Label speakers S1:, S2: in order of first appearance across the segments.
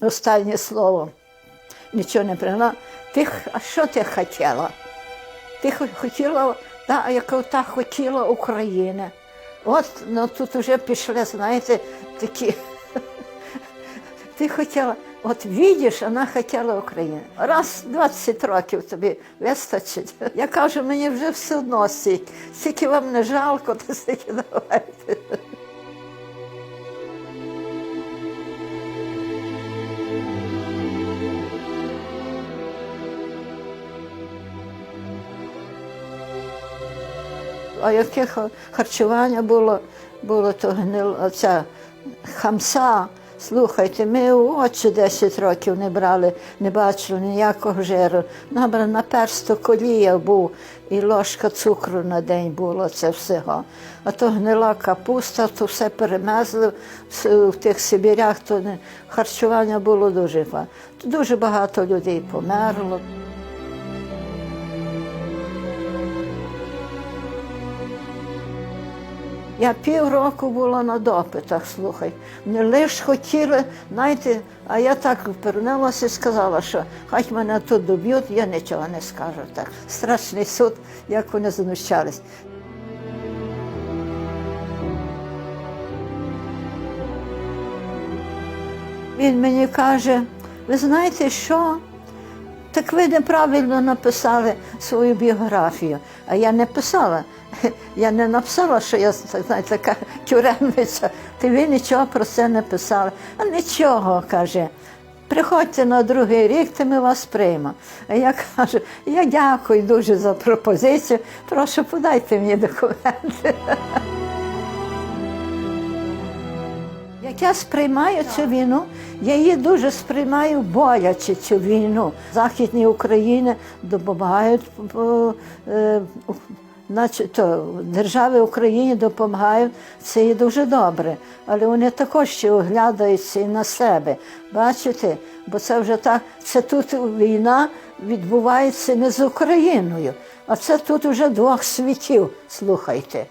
S1: останнє слово. Нічого не прийняла. Ти, а що ти хотіла? Ти хо- хотіла, да, яка та хотіла України. От ну, тут вже пішли, знаєте, такі. Ти хотіла, от видиш, вона хотіла України. Раз 20 років тобі вистачить. Я кажу, мені вже все одно стільки. Скільки вам не жалко, то стільки давайте. А яке харчування було, було то гнил, оця хамса. Слухайте, ми очі 10 років не брали, не бачили ніякого жиру. Набрали на персту колія був і ложка цукру на день було це всього. А то гнила капуста, то все перемезли в, тих Сибірях, то не, харчування було дуже. Дуже багато людей померло. Я півроку була на допитах, слухай. Вони лише хотіли, знаєте, а я так вернулася і сказала, що хай мене тут доб'ють, я нічого не скажу. Так. Страшний суд, як вони знущались. Він мені каже, ви знаєте що? Так ви неправильно написали свою біографію. А я не писала. Я не написала, що я знаєте, така тюремниця. Ти ви нічого про це не писали. А нічого, каже. Приходьте на другий рік, то ми вас приймемо. А я кажу, я дякую дуже за пропозицію. Прошу, подайте мені документи. Як я сприймаю цю війну, я її дуже сприймаю боляче цю війну. Західні України допомагають е, е, то, держави Україні допомагають, це і дуже добре. Але вони також ще оглядаються і на себе. Бачите? Бо це вже так, це тут війна відбувається не з Україною, а це тут вже двох світів, слухайте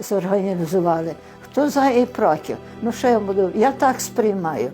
S1: зорганізували. Хто за і проти? Ну що я буду? Я так сприймаю.